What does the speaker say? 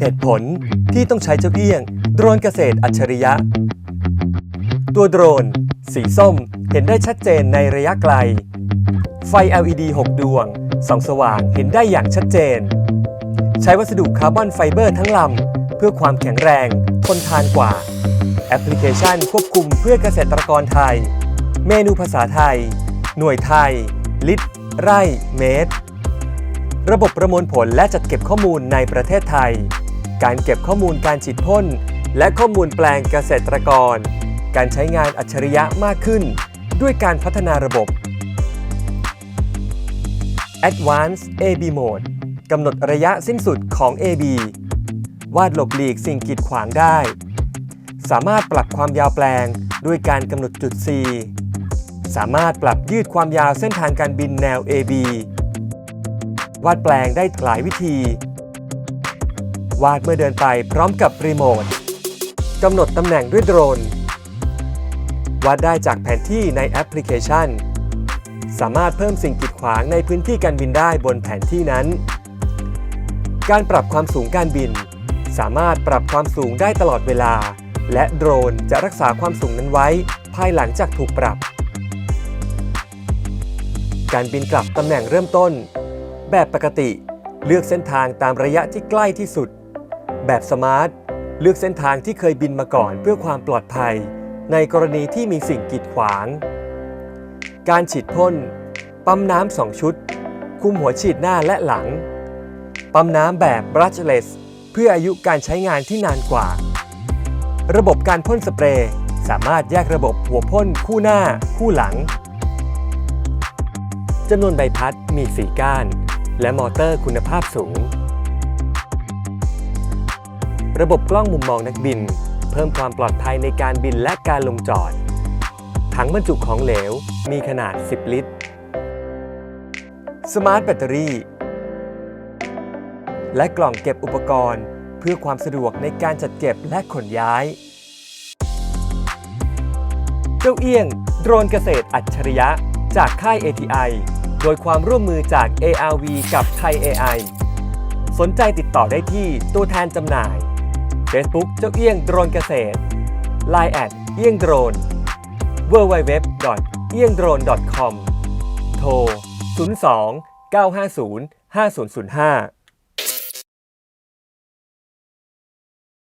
เหตุผลที่ต้องใช้เจ้าเอี้ยง โดรนเกษตรอัจฉริยะ ตัวโดรน สีส้มเห็นได้ชัดเจนในระยะไกล ไฟ LED 6 ดวงส่องสว่างเห็นได้อย่างชัดเจน ใช้วัสดุคาร์บอนไฟเบอร์ทั้งลำ เพื่อความแข็งแรงทนทานกว่า แอปพลิเคชันควบคุมเพื่อเกษตรกรไทย เมนูภาษาไทย หน่วยไทย ลิตร ไร่ เมตร ระบบประมวลผลและจัดเก็บข้อมูลในประเทศไทย การเก็บข้อมูลการฉีดพ่น และข้อมูลแปลงเกษตรกร การใช้งานอัจฉริยะมากขึ้น ด้วยการพัฒนาระบบ Advanced AB Mode กำหนดระยะสิ้นสุดของ AB วาดหลบหลีกสิ่งกีดขวางได้ สามารถปรับความยาวแปลงด้วยการกำหนดจุด C สามารถปรับยืดความยาวเส้นทางการบินแนว AB วาดแปลงได้หลายวิธี วาดเมื่อเดินไปพร้อมกับรีโมทกำหนดตำแหน่งด้วยโดรนวาดได้จากแผนที่ในแอปพลิเคชัน สามารถเพิ่มสิ่งกีดขวางในพื้นที่การบินได้บนแผนที่นั้น การปรับความสูงการบิน สามารถปรับความสูงได้ตลอดเวลา และโดรนจะรักษาความสูงนั้นไว้ ภายหลังจากถูกปรับ การบินกลับตำแหน่งเริ่มต้น แบบปกติเลือกเส้นทางตามระยะที่ใกล้ที่สุด แบบสมาร์ท เลือกเส้นทางที่เคยบินมาก่อนเพื่อความปลอดภัย ในกรณีที่มีสิ่งกีดขวาง การฉีดพ่น ปั๊มน้ำสองชุด คุมหัวฉีดหน้าและหลัง ปั๊มน้ำแบบ brushless เพื่ออายุการใช้งานที่นานกว่า ระบบการพ่นสเปรย์สามารถแยกระบบหัวพ่นคู่หน้า คู่หลังจำนวนใบพัดมี 4 ก้าน และมอเตอร์คุณภาพสูง ระบบกล้องมุมมองนักบิน เพิ่มความปลอดภัยในการบินและการลงจอด ถังบรรจุของเหลวมีขนาด 10 ลิตร สมาร์ทแบตเตอรี่ และกล่องเก็บอุปกรณ์ เพื่อความสะดวกในการจัดเก็บและขนย้าย เจ้าเอี้ยง โดรนเกษตรอัจฉริยะ จากค่าย ATI โดยความร่วมมือจาก ARV กับไทย AI สนใจติดต่อได้ที่ตัวแทนจำหน่าย Facebook เจ้าเอี้ยงโดรนเกษตร Line แอดเอี้ยงโดรน w w w เอี้ยงโดรน .com โทร 02 950 5005